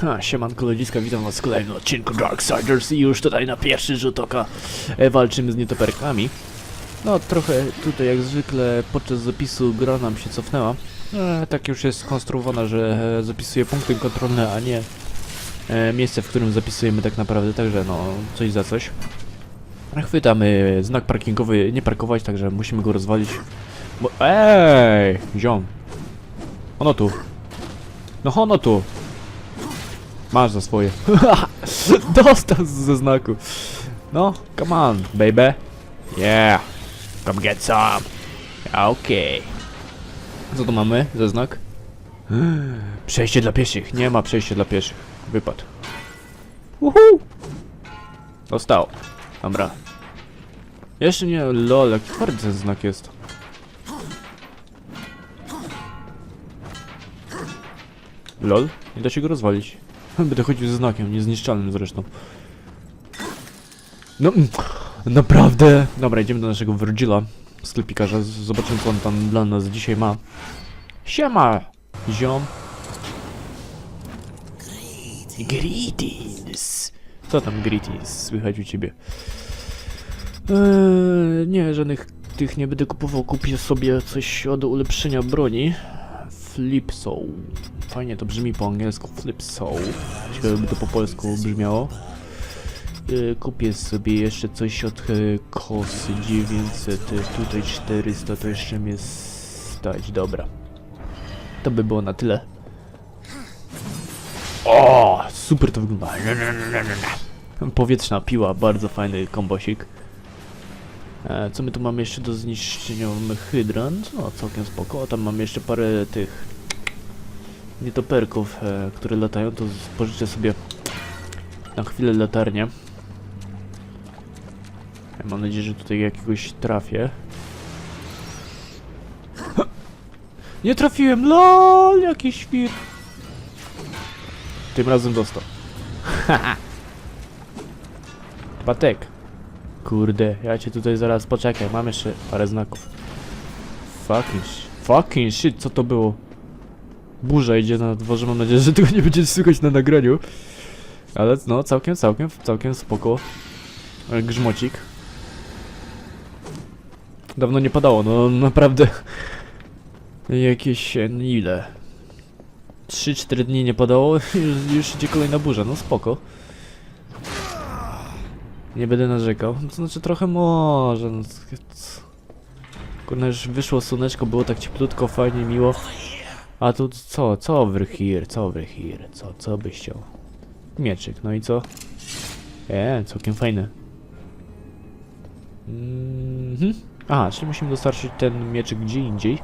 Ha, siemanko ludziska, witam was w kolejnym odcinku Darksiders i już tutaj na pierwszy rzut oka e, walczymy z nietoperkami. No trochę tutaj jak zwykle podczas zapisu gra nam się cofnęła. E, tak już jest skonstruowana, że e, zapisuje punkty kontrolne, a nie e, miejsce, w którym zapisujemy tak naprawdę, także no coś za coś. Chwytamy znak parkingowy, nie parkować, także musimy go rozwalić. Bo... Ej, ziom. Ono tu. No ono tu. Masz za swoje. Dostał ze znaku. No, come on, baby. Yeah. Come get some. Okej. Co tu mamy za znak? Przejście dla pieszych. Nie ma przejścia dla pieszych. Wypad. Uhu. Dostał. Dobra. Jeszcze nie, lol, jaki twardy ten znak jest. Lol, nie da się go rozwalić. Będę chodził ze znakiem, niezniszczalnym zresztą. No, mm, naprawdę. Dobra, idziemy do naszego Virgila, sklepikarza. Zobaczymy, co on tam dla nas dzisiaj ma. Siema, ziom. Greetings. Co tam greetings słychać u ciebie? Eee, nie, żadnych tych nie będę kupował. Kupię sobie coś od ulepszenia broni. Flipsoul. Fajnie to brzmi po angielsku. Flipsoul. Ciekawe by to po polsku brzmiało. Eee, kupię sobie jeszcze coś od e, kosy 900. e, Tutaj 400 to jeszcze mnie stać. Dobra. To by było na tyle. O, super to wygląda. Powietrzna piła, bardzo fajny kombosik. E, co my tu mamy jeszcze do zniszczenia? Mamy hydrant, no całkiem spoko. Tam mamy jeszcze parę tych nietoperków, e, które latają, to pożyczę sobie na chwilę latarnię. Ja mam nadzieję, że tutaj jakiegoś trafię. Nie trafiłem, lol, jaki świr. Tym razem dostał. Haha. Patek. Kurde, ja cię tutaj zaraz poczekaj, mam jeszcze parę znaków. Fucking sh- Fucking shit, co to było? Burza idzie na dworze, mam nadzieję, że tego nie będzie słychać na nagraniu. Ale no, całkiem, całkiem, całkiem spoko. E, Grzmocik. Dawno nie padało, no naprawdę. Jakieś, ile? 3-4 dni nie padało, już, już idzie kolejna burza, no spoko. Nie będę narzekał. To znaczy trochę może. No, już wyszło słoneczko, było tak cieplutko, fajnie, miło. A tu co? Co over here? Co over here? Co? Co byś chciał? Mieczyk, no i co? Eee, całkiem fajne. Mhm. Aha, czyli musimy dostarczyć ten mieczyk gdzie indziej.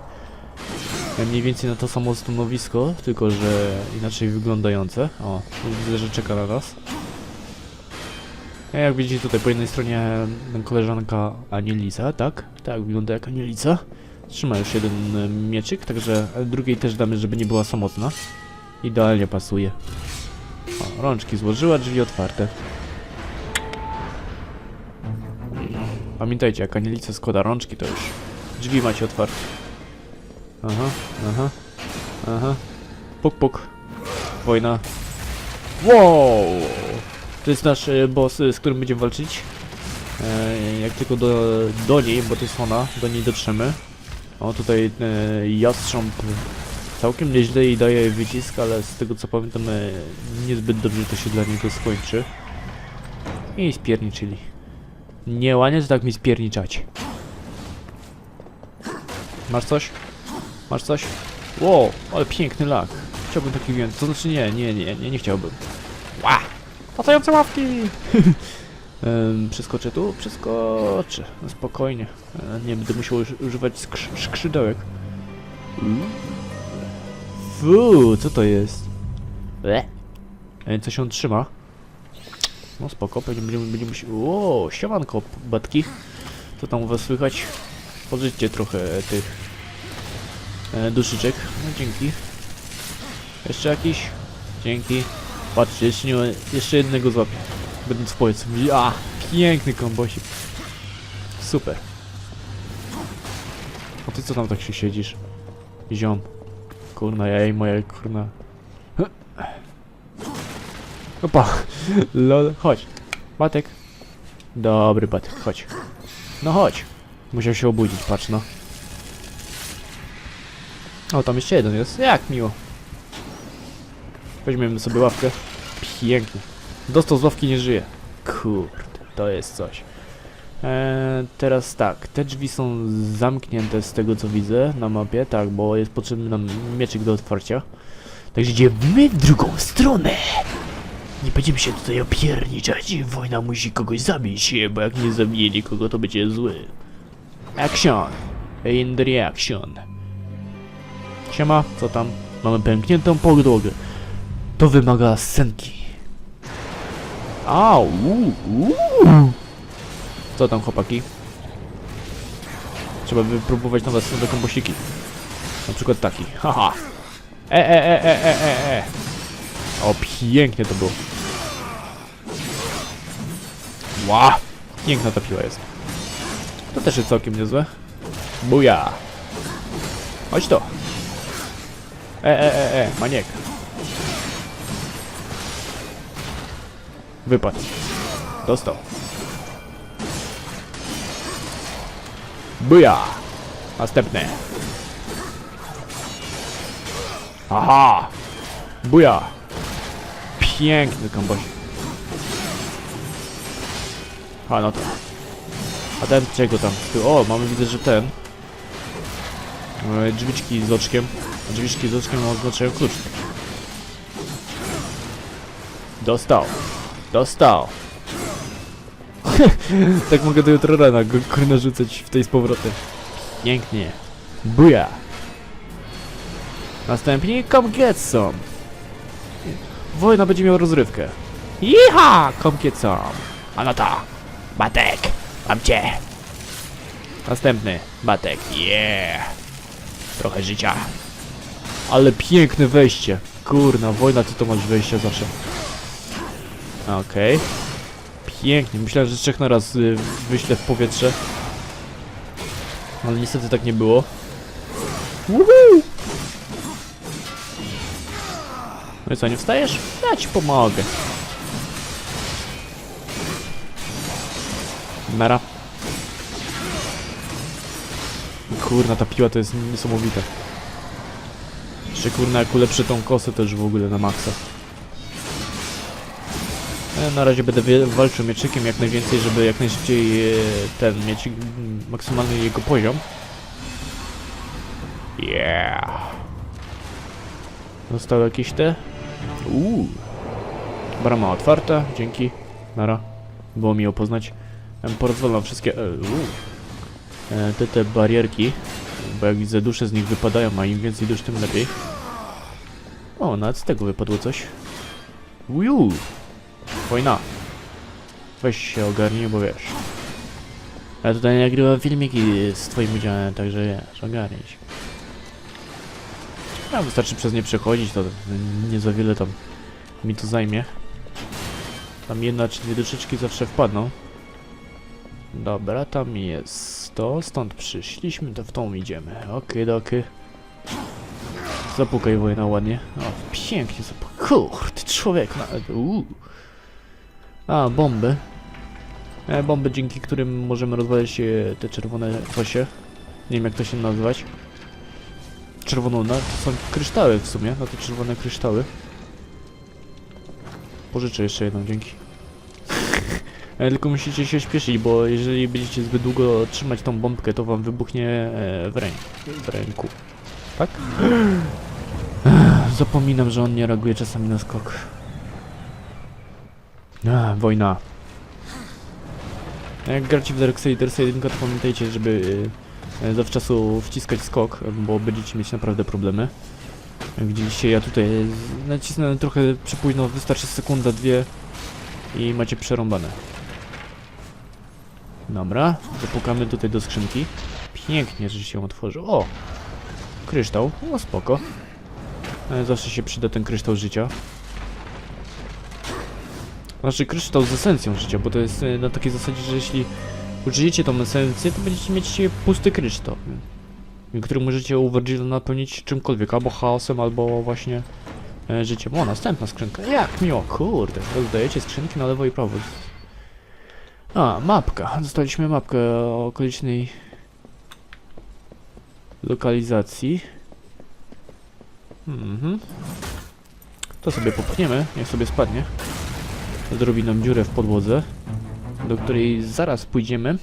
Mniej więcej na to samo stanowisko, tylko że inaczej wyglądające. O, widzę, że czeka na nas. A Jak widzicie tutaj po jednej stronie koleżanka Anielica, tak? Tak, wygląda jak Anielica. Trzyma już jeden e, mieczyk, także e, drugiej też damy, żeby nie była samotna. Idealnie pasuje. O, rączki złożyła, drzwi otwarte. Pamiętajcie, jak Anielica składa rączki, to już drzwi macie otwarte. Aha, aha, aha. Puk, puk. Wojna. Wow! To jest nasz e, boss, z którym będziemy walczyć. E, jak tylko do, do niej, bo to jest ona, do niej dotrzemy. O, tutaj e, jastrząb całkiem nieźle jej daje wycisk, ale z tego co pamiętam niezbyt dobrze to się dla niego skończy. I spierniczyli. Nie łaniać, tak mi spierniczać. Masz coś? Masz coś? Wow, ale piękny lak. Chciałbym taki więcej. To znaczy nie, nie, nie, nie, nie chciałbym. Latające ławki! Przeskoczę tu? Przeskoczę. No spokojnie. E, Nie będę musiał uż używać skrz skrzydełek. Fu, co to jest? Le. E, Co się on trzyma? No spoko, pewnie będziemy, będziemy musieli... O, siemanko, batki. Co tam u was słychać? Pożyćcie trochę tych e, duszyczek. No dzięki. Jeszcze jakiś? Dzięki. Patrzcie, jeszcze, nie, jeszcze jednego złapię. Będąc w Polsce. Ja, piękny kombosik. Super. A ty co tam tak się siedzisz? Ziom. Kurna, ja i moja kurna. Opa, lol, chodź. Batek. Dobry Batek, chodź. No chodź. Musiał się obudzić, patrz no. O, tam jeszcze jeden jest. Jak miło. Weźmiemy sobie ławkę. Pięknie. Dostał z ławki, nie żyje. Kurde, to jest coś. Eee, teraz tak, te drzwi są zamknięte z tego co widzę na mapie, tak, bo jest potrzebny nam mieczyk do otwarcia. Także idziemy w drugą stronę. Nie będziemy się tutaj opierniczać. Wojna musi kogoś zabić, bo jak nie zabije nikogo, to będzie zły. Action. In the reaction. Siema, co tam? Mamy pękniętą podłogę. To wymaga scenki. Au, uu, uu. Co tam chłopaki? Trzeba wypróbować nowe, nowe kombosiki. Na przykład taki. Haha. E, e, e, e, e, e, e. O, pięknie to było. Ła! Piękna ta piła jest. To też jest całkiem niezłe. Buja! Chodź to. E, e, e, e, maniek. Wypadł. Dostał. Buja! Następne. Aha! Buja! Piękny kombosik. A no to. A ten czego tam? Ty- O, mamy widzę, że ten. E, Drzwiczki z oczkiem. A Drzwiczki z oczkiem oznaczają klucz. Dostał. Dostał. tak mogę do jutra rana go kurna rzucać w tej z powrotem. Pięknie. Buja. Następnie come get some. Wojna będzie miał rozrywkę. Jiha! Come get some. A no to. Batek. Mam cię. Następny. Batek. Yeah. Trochę życia. Ale piękne wejście. Kurna, wojna, ty to masz wejście zawsze. Okej. Pięknie. Myślałem, że trzech na raz y, wyślę w powietrze. Ale niestety tak nie było. Woohoo! No i co, nie wstajesz? Ja ci pomogę. Mera. Kurna, ta piła to jest niesamowite. Jeszcze kurna, jak ulepszę tą kosę, już w ogóle na maksa. E, Na razie będę walczył mieczykiem jak najwięcej, żeby jak najszybciej e, ten mieć maksymalny jego poziom. Yeah. Zostały jakieś te? Uuu. Brama otwarta, dzięki. Nara. Było miło poznać. Porozwalam wszystkie... E, uuu. E, te, te barierki. Bo jak widzę, dusze z nich wypadają, a im więcej dusz, tym lepiej. O, nawet z tego wypadło coś. Uju. Wojna. Weź się ogarnij, bo wiesz. Ja tutaj nagrywam filmiki z twoim udziałem, także wiesz, ogarnij się. Wystarczy przez nie przechodzić, to nie za wiele tam mi to zajmie. Tam jedna czy dwie duszyczki zawsze wpadną. Dobra, tam jest to, stąd przyszliśmy, to w tą idziemy. Okej, doky. Zapukaj wojna ładnie. O, pięknie zapukaj. Kurde, człowiek na... Uuu. A, bomby. E, bomby, dzięki którym możemy rozwalić e, te czerwone kosie. Nie wiem jak to się nazywać. Czerwoną, no, to są kryształy w sumie, no to czerwone kryształy. Pożyczę jeszcze jedną, dzięki. E, Tylko musicie się śpieszyć, bo jeżeli będziecie zbyt długo trzymać tą bombkę, to wam wybuchnie e, w, ręk w ręku. Tak? Zapominam, że on nie reaguje czasami na skok. A, wojna. Jak gracie w Darksiders 1, to pamiętajcie, żeby e, zawczasu wciskać skok, bo będziecie mieć naprawdę problemy. Jak widzieliście, ja tutaj nacisnąłem trochę przypóźno, wystarczy sekunda, dwie i macie przerąbane. Dobra, zapukamy tutaj do skrzynki. Pięknie, że się otworzy. O! Kryształ, o spoko. E, Zawsze się przyda ten kryształ życia. Znaczy kryształ z esencją życia, bo to jest e, na takiej zasadzie, że jeśli użyjecie tą esencję, to będziecie mieć pusty kryształ. Który możecie u Virgila napełnić czymkolwiek, albo chaosem, albo właśnie e, życiem. O, następna skrzynka. Jak miło, kurde. Rozdajecie skrzynki na lewo i prawo. A, mapka. Dostaliśmy mapkę okolicznej lokalizacji. Mhm. To sobie popchniemy, niech sobie spadnie. Zrobi nam dziurę w podłodze, do której zaraz pójdziemy.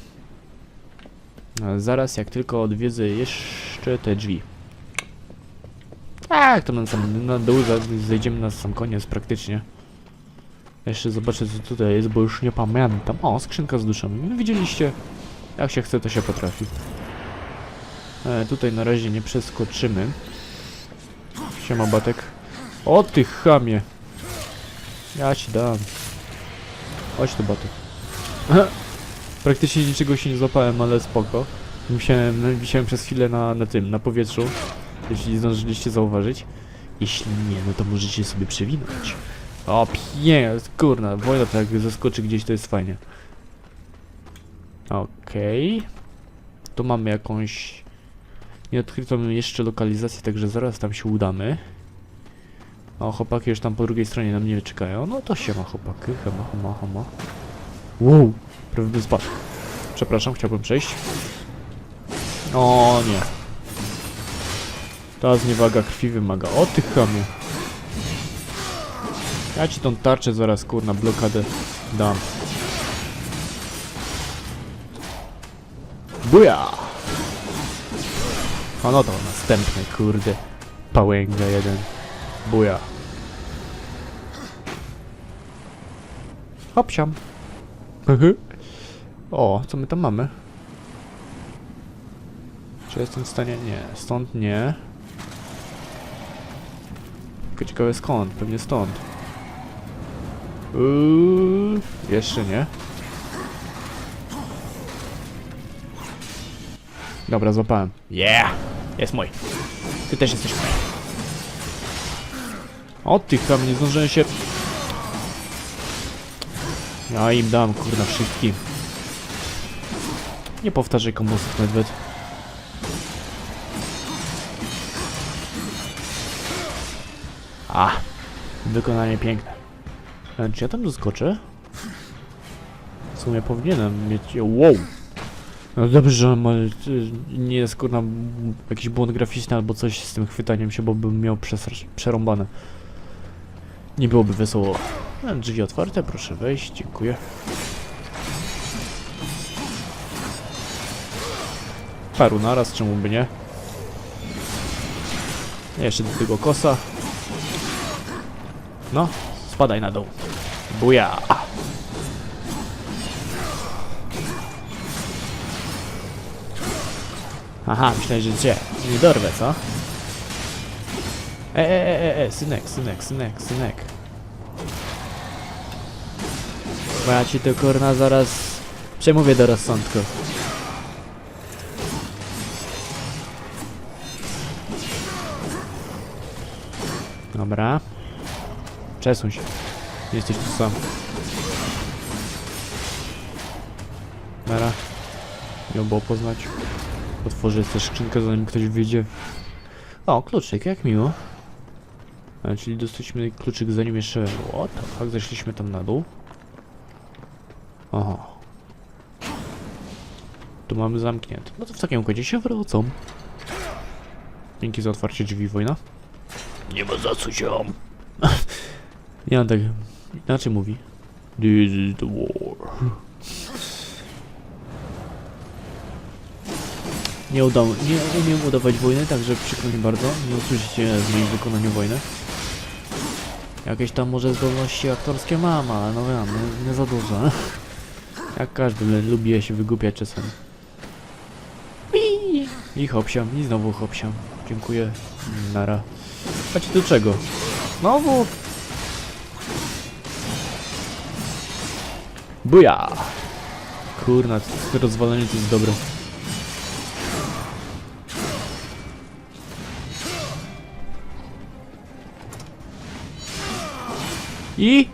Zaraz, jak tylko odwiedzę jeszcze te drzwi. Tak, to na sam na dół zejdziemy na sam koniec praktycznie. Jeszcze zobaczę co tutaj jest, bo już nie pamiętam. O, skrzynka z duszami. No, widzieliście? Jak się chce, to się potrafi. E, tutaj na razie nie przeskoczymy. Siema Batek. O ty chamie. Ja ci dam. Chodź tu Batek. Praktycznie niczego się nie złapałem, ale spoko. Wisiałem, wisiałem przez chwilę na, na tym, na powietrzu. Jeśli zdążyliście zauważyć. Jeśli nie, no to możecie sobie przewinąć. O, pięknie, kurna, wojna tak zaskoczy gdzieś, to jest fajnie. Okej. Tu mamy jakąś nieodkrytą jeszcze lokalizację, także zaraz tam się udamy. O, chłopaki już tam po drugiej stronie na mnie czekają. No to się ma chłopaki, chyba, chyba, chyba. Wow, prawie bym spadł. Przepraszam, chciałbym przejść. O nie. Ta zniewaga krwi wymaga. O ty chamie. Ja ci tą tarczę zaraz kurna blokadę dam. Buja! A no to następny kurde. Pałęga jeden. Buja. Hopsiam. o, co my tam mamy? Czy jestem w stanie? Nie, stąd nie. Tylko ciekawe skąd, pewnie stąd. Uuu, jeszcze nie. Dobra, złapałem. Yeah! Jest mój. Ty też jesteś mój. O ty tam nie zdążyłem się... Ja im dam, kurna, wszystkim. Nie powtarzaj kombosów medwed. A, wykonanie piękne. Czy ja tam doskoczę? W sumie powinienem mieć... Wow! No dobrze, y, nie jest kurna jakiś błąd graficzny albo coś z tym chwytaniem się, bo bym miał przerąbane. Nie byłoby wesoło. E, Drzwi otwarte, proszę wejść, dziękuję. Paru naraz, czemu by nie? Jeszcze do tego kosa. No, spadaj na dół. Buja! Aha, myślałem, że cię nie dorwę, co? E, e, e, e, e, synek, synek, synek, synek. Bo ja ci to kurna zaraz przemówię do rozsądku. Dobra. Przesuń się. Jesteś tu sam. Nara. Miał było poznać. Otworzę też skrzynkę zanim ktoś wyjdzie. O, kluczyk, jak miło. A, czyli dostaliśmy kluczyk zanim jeszcze... The fuck, zeszliśmy tam na dół. Oho. Tu mamy zamknięte. No to w takim układzie się wrócą. Dzięki za otwarcie drzwi, wojna. Nie ma za co ziom. ja tak inaczej mówi. This is the war. Nie udało, nie umiem udawać wojny, także przykro mi bardzo. Nie usłyszycie z moim wykonaniu wojny. Jakieś tam może zdolności aktorskie mam, ale no wiem, nie, nie za dużo. Jak każdy lubi się wygłupiać czasem. I hopsiam, i znowu hopsiam. Dziękuję. Nara. Macie do czego? Znowu! Buja! Kurna, rozwalenie to jest dobre. I...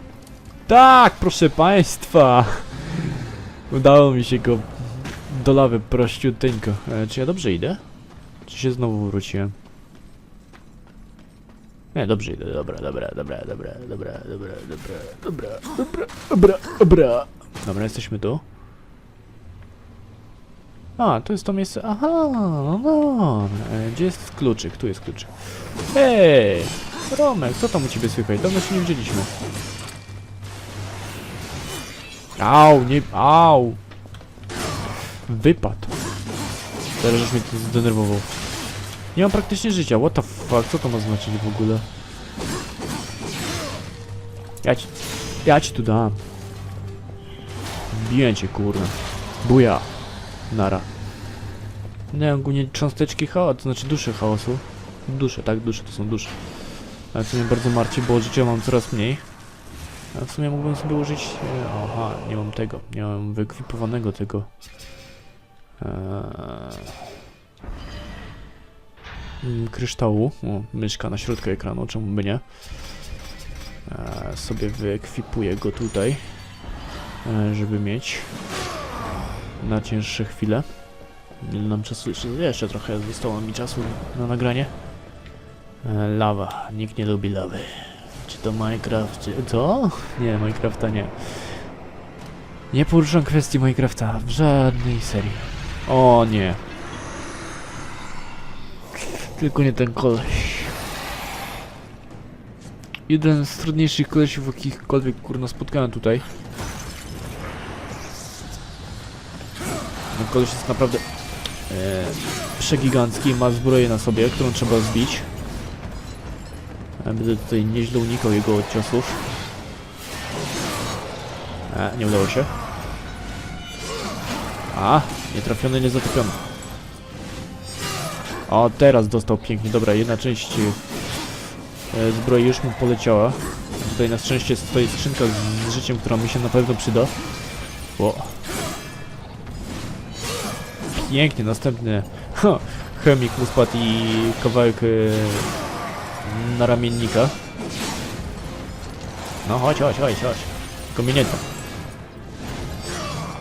Tak, proszę państwa! Udało mi się go do lawy prościuteńko. E, czy ja dobrze idę? Czy się znowu wróciłem? Nie, dobrze idę, dobra, dobra, dobra, dobra, dobra, dobra, dobra, dobra, dobra, dobra, dobra. Dobra, jesteśmy tu. A, to jest to miejsce, aha, no dobra. E, Gdzie jest kluczyk? Tu jest kluczyk. Ej, Romek, co tam u ciebie słychać? Dawno się nie widzieliśmy. Au, nie, au. Wypadł. Teraz już mnie to zdenerwował. Nie mam praktycznie życia, what the fuck, co to ma znaczyć w ogóle? Ja ci, ja ci tu dam. Biję cię, kurna. Buja. Nara. Nie, ogólnie cząsteczki chaosu, to znaczy dusze chaosu. Dusze, tak, dusze, to są dusze. Ale co mnie bardzo martwi, bo życia mam coraz mniej. A w sumie mógłbym sobie użyć... e, Aha, nie mam tego. Nie mam wyekwipowanego tego. Eee... kryształu. O, myszka na środku ekranu, czemu by nie? Eee, sobie wyekwipuję go tutaj, e, żeby mieć na cięższe chwile. Ile nam czasu jeszcze? Jeszcze trochę zostało mi czasu na nagranie. E, lawa. Nikt nie lubi lawy. Czy to Minecraft? Czy... Co? Nie, Minecrafta nie. Nie poruszam kwestii Minecrafta w żadnej serii. O nie. Tylko nie ten koleś. Jeden z trudniejszych kolesiów, jakichkolwiek kurna spotkałem tutaj. Ten koleś jest naprawdę e, przegigancki, ma zbroję na sobie, którą trzeba zbić. Będę tutaj nieźle unikał jego ciosów. E, nie udało się. A, nie trafiony, nie zatopiony. O, teraz dostał pięknie. Dobra, jedna część e, zbroi już mu poleciała. Tutaj na szczęście stoi skrzynka z, życiem, która mi się na pewno przyda. O. Pięknie, następny ha, chemik mu i kawałek e, na ramiennika. No chodź, chodź, chodź, chodź. Tylko mnie nie to.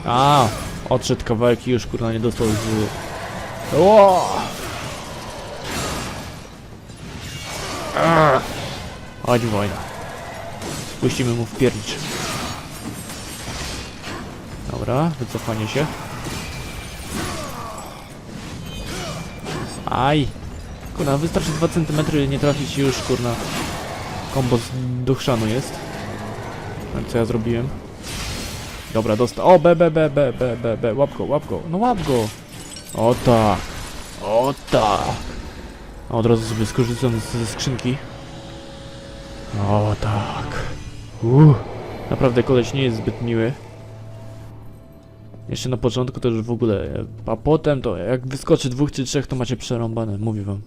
A, odszedł kawałek i już kurna nie dostał z... O! Chodź wojna. Puścimy mu w piernicz. Dobra, wycofanie się. Aj! Kurna, wystarczy 2 cm nie trafić już kurna. Kombo z do chrzanu jest. No co ja zrobiłem? Dobra, dostał. O, B, B, B, B, B, B, B, łap. No łap go. O tak. O tak. Od razu sobie skorzystam ze skrzynki. O tak. Uff. Naprawdę koleś nie jest zbyt miły. Jeszcze na początku to już w ogóle, a potem to jak wyskoczy dwóch czy trzech to macie przerąbane, mówię wam.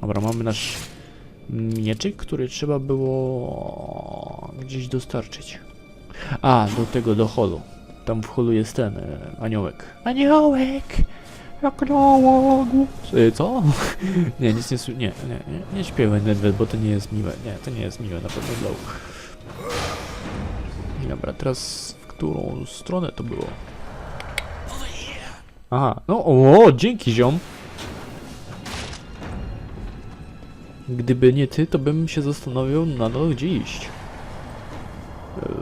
Dobra, mamy nasz mieczyk, który trzeba było gdzieś dostarczyć. A, do tego, do holu. Tam w holu jest ten, e, aniołek. Aniołek! Jak anioł e, Co? nie, nic nie, nie, nie, nie, nie śpiewaj Nedved, bo to nie jest miłe. Nie, to nie jest miłe, na pewno dla uch. Dobra, teraz w którą stronę to było? Aha, no o, dzięki ziom. Gdyby nie ty, to bym się zastanowił nadal gdzie iść. Eee,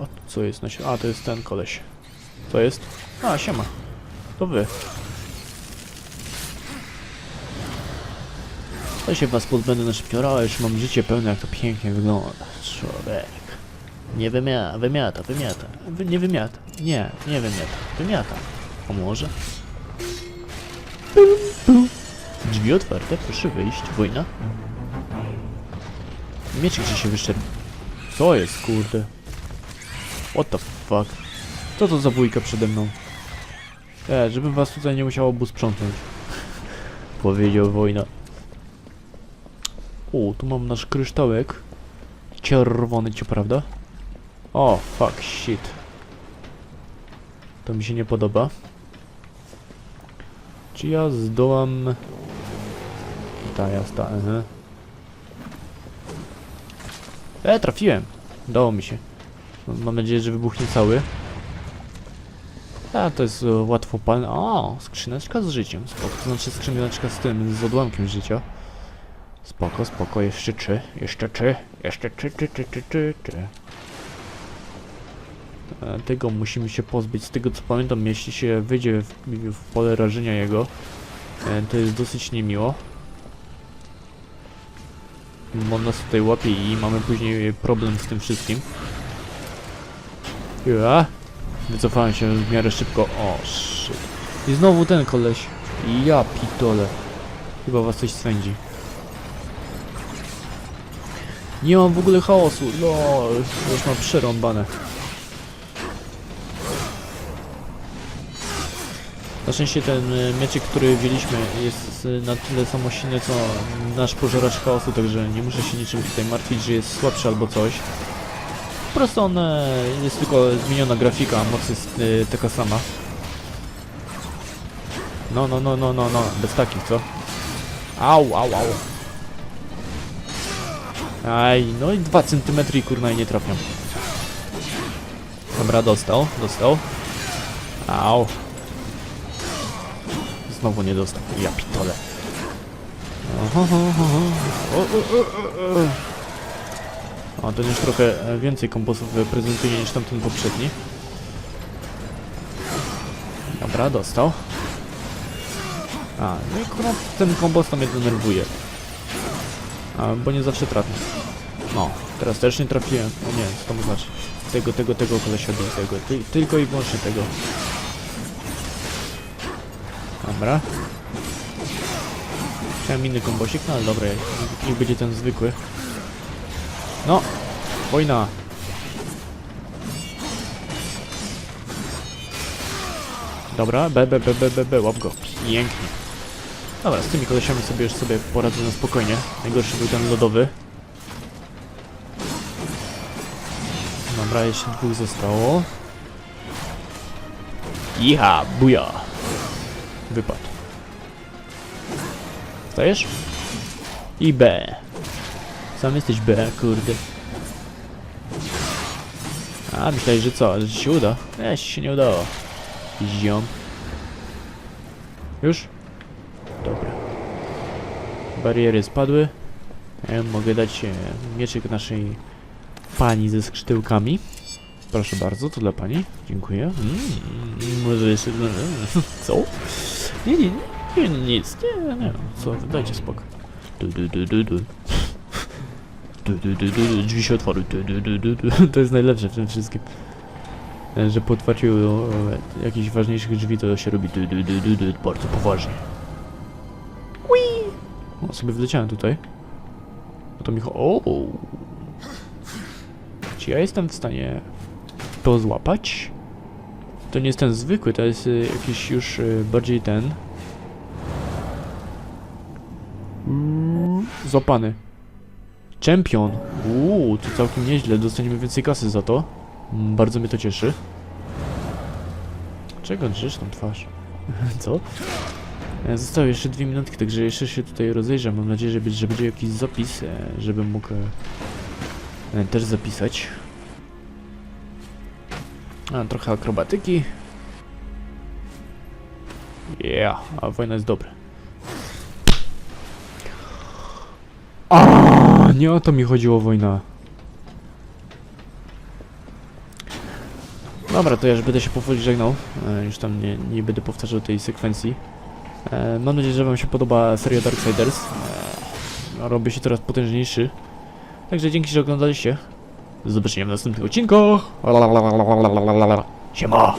a co jest na? A, to jest ten koleś. Co jest? A, siema. To wy. To się was pozbędę na szybkiego, ale już mam życie pełne, jak to pięknie wygląda. Człowiek. Nie wymiata, wymiata, wymiata. Wy, nie wymiata. Nie, nie wymiata. Wymiata. A może? Pum. Drzwi otwarte, proszę wyjść. Wojna. Mieczek gdzie się wyszedł. Co jest, kurde? What the fuck? Co to za bójka przede mną? E, żebym was tutaj nie musiał obu sprzątnąć. Powiedział wojna. O, tu mam nasz kryształek. Czerwony, ci prawda? O, fuck, shit. To mi się nie podoba. Czy ja zdołam... Ta jazda, aha. E, trafiłem. Udało mi się. Mam nadzieję, że wybuchnie cały. A, to jest e, łatwo palne. O, skrzyneczka z życiem. Spoko. To znaczy skrzyneczka z tym, z odłamkiem życia. Spoko, spoko, jeszcze trzy, jeszcze trzy, jeszcze trzy, trzy, trzy, trzy, trzy, trzy. E, Tego musimy się pozbyć. Z tego co pamiętam, jeśli się wyjdzie w, w pole rażenia jego, e, to jest dosyć niemiło. On nas tutaj łapie i mamy później problem z tym wszystkim. Ja. Wycofałem się w miarę szybko. O, shit. I znowu ten koleś. Ja pitole. Chyba was coś swędzi. Nie mam w ogóle chaosu. No, już mam przerąbane. Na szczęście ten y, mieczek, który wzięliśmy jest na tyle samo co nasz pożeracz chaosu, także nie muszę się niczym tutaj martwić, że jest słabszy albo coś. Po prostu on e, jest tylko zmieniona grafika, a moc jest y, taka sama. No, no, no, no, no, no, bez takich, co? Au, au, au. Aj, no i 2 cm kurna i nie trafiam. Dobra, dostał, dostał. Au. Znowu nie dostał. Ja pitole. O, ten już trochę więcej kombosów prezentuje niż tamten poprzedni. Dobra, dostał. A, no i kurwa ten kombos tam mnie denerwuje. A, bo nie zawsze trafię. No, teraz też nie trafiłem. O nie, co to znaczy? Tego, tego, tego kolesia do tego. Ty, tylko i wyłącznie tego. Dobra. Chciałem inny kombosik, no ale dobra, niech, będzie ten zwykły. No, wojna. Dobra, B, B, B, B, B, B, łap go. Pięknie. Dobra, z tymi kolesiami sobie już sobie poradzę na spokojnie. Najgorszy był ten lodowy. Dobra, jeszcze dwóch zostało. Iha, buja. Stajesz? I B. Sam jesteś B, kurde. A, myślałeś, że co? Że ci się uda? Nie, ci się nie udało. Ziom. Już? Dobra. Bariery spadły. Ja mogę dać e, mieczyk naszej pani ze skrzydełkami. Proszę bardzo, to dla pani. Dziękuję. Mm, może jeszcze... Co? Nie, nie, nie, nie, nic. Nie, nie, co, dajcie spokój. Du, du, du, du, du. Du, du, du, du, du. Drzwi się otworzyły. Du, du, du, du, du. To jest najlepsze w tym wszystkim. E, Że po otwarciu e, jakichś ważniejszych drzwi to się robi du, du, du, du, du, bardzo poważnie. Ui! O, sobie wleciałem tutaj. No to mi O! Czy ja jestem w stanie to złapać? To nie jest ten zwykły, to jest y, jakiś już y, bardziej ten. Złapany. Champion. Uuu, to całkiem nieźle. Dostaniemy więcej kasy za to. Mm, Bardzo mnie to cieszy. Czego drzesz tą twarz? Co? E, Zostały jeszcze dwie minutki, także jeszcze się tutaj rozejrzę. Mam nadzieję, że, będzie- jakiś zapis, e, żebym mógł e, też zapisać. A, trochę akrobatyki. Yeah, a wojna jest dobra. Nie o to mi chodziło wojna. Dobra, to ja już będę się powoli żegnał. E, już tam nie, nie będę powtarzał tej sekwencji. E, mam nadzieję, że Wam się podoba seria Darksiders. E, robię się coraz potężniejszy. Także dzięki, że oglądaliście. Do zobaczenia w następnych odcinkach. Siema!